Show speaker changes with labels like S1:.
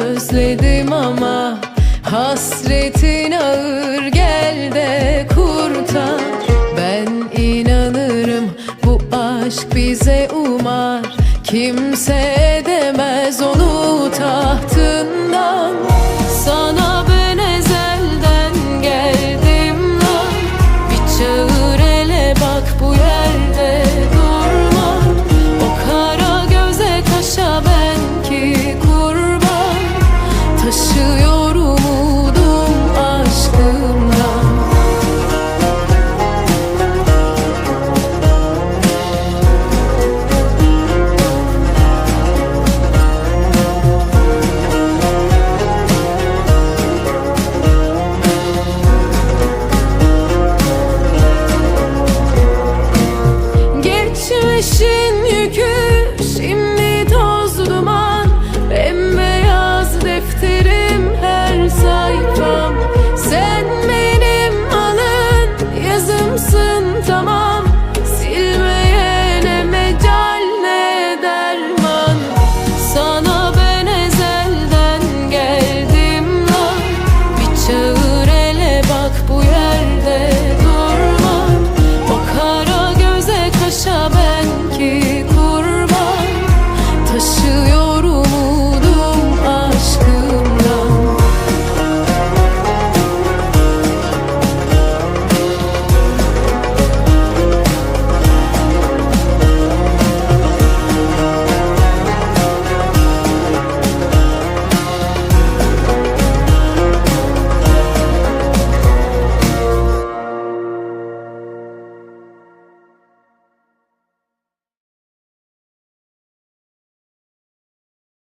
S1: özledim ama Hasretin ağır. Gel de kurtar. Ben inanırım bu aşk bize umar. Kimse edemez onu